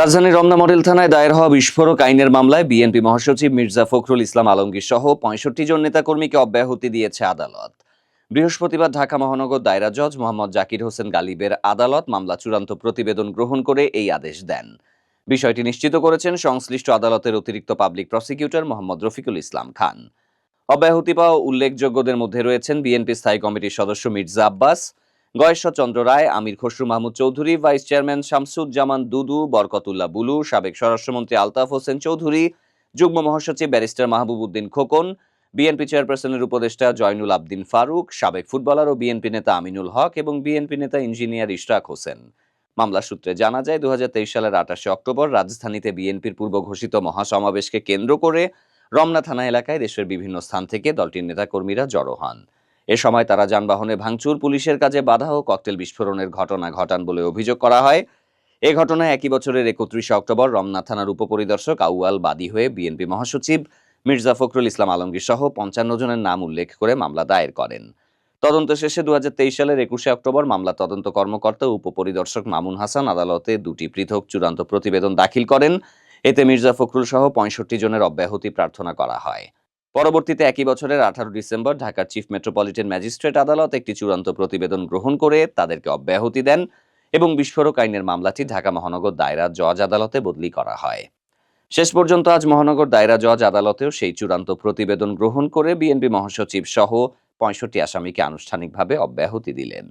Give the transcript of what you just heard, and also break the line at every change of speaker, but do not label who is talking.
রাজধানীর রমনা মডেল থানায় দায়ের হওয়া বিস্ফোরক আইনের মামলায় বিএনপি মহাসচিব মির্জা ফখরুল ইসলাম আলমগীর সহ পঁয়ষট্টি জন নেতাকর্মীকে অব্যাহতি দিয়েছে আদালত। বৃহস্পতিবার ঢাকা মহানগর দায়রা জজ মোহাম্মদ জাকির হোসেন গালিবের আদালত মামলা চূড়ান্ত প্রতিবেদন গ্রহণ করে এই আদেশ দেন। বিষয়টি নিশ্চিত করেছেন সংশ্লিষ্ট আদালতের অতিরিক্ত পাবলিক প্রসিকিউটর মোহাম্মদ রফিকুল ইসলাম খান। অব্যাহতি পাওয়া উল্লেখযোগ্যদের মধ্যে রয়েছেন বিএনপি স্থায়ী কমিটির সদস্য মির্জা আব্বাস গয়েশ্বর চন্দ্র রায়, আমির খসরু মাহমুদ চৌধুরী, ভাইস চেয়ারম্যান শামসুজ্জামান দুদু, বরকতুল্লাহ বুলু, সাবেক স্বরাষ্ট্রমন্ত্রী আলতাফ হোসেন চৌধুরী, যুগ্ম মহাসচিব ব্যারিস্টার মাহবুব উদ্দিন খোকন, বিএনপি চেয়ারপারসনের উপদেষ্টা জয়নুল আবদিন ফারুক, সাবেক ফুটবলার ও বিএনপি নেতা আমিনুল হক এবং বিএনপি নেতা ইঞ্জিনিয়ার ইশরাক হোসেন। মামলা সূত্রে জানা যায় দু হাজার তেইশ সালের আঠাশে অক্টোবর রাজধানীতে বিএনপির পূর্ব ঘোষিত মহাসমাবেশকে কেন্দ্র করে রমনা থানা এলাকায় দেশের বিভিন্ন স্থান থেকে দলটির নেতাকর্মীরা জড়ো হন। এ সময় তারা যানবাহনে ভাঙচুর, পুলিশের কাজে বাধা ও ককটেল বিস্ফোরণের ঘটনা ঘটান বলে অভিযোগ করা হয়। এ ঘটনায় একই বছরের একত্রিশে অক্টোবর রমনা থানার উপপরিদর্শক আউয়াল বাদী হয়ে বিএনপি মহাসচিব মির্জা ফখরুল ইসলাম আলমগীর সহ পঞ্চান্ন জনের নাম উল্লেখ করে মামলা দায়ের করেন। তদন্ত শেষে দু হাজার তেইশ সালের একুশে অক্টোবর মামলা তদন্ত কর্মকর্তা উপপরিদর্শক মামুন হাসান আদালতে দুটি পৃথক চূড়ান্ত প্রতিবেদন দাখিল করেন। এতে মির্জা ফখরুল সহ পঁয়ষট্টি জনের অব্যাহতি প্রার্থনা করা হয়। পরবর্তীতে একই বছরের আঠারো ডিসেম্বর ঢাকার চিফ মেট্রোপলিটন ম্যাজিস্ট্রেট আদালত একটি চূড়ান্ত প্রতিবেদন গ্রহণ করে তাদেরকে অব্যাহতি দেন এবং বিস্ফোরক আইনের মামলাটি ঢাকা মহানগর দায়রা জজ আদালতে বদলি করা হয়। শেষ পর্যন্ত আজ মহানগর দায়রা জজ আদালতেও সেই চূড়ান্ত প্রতিবেদন গ্রহণ করে বিএনপি মহাসচিব সহ পঁয়ষট্টি আসামিকে আনুষ্ঠানিকভাবে অব্যাহতি দিলেন।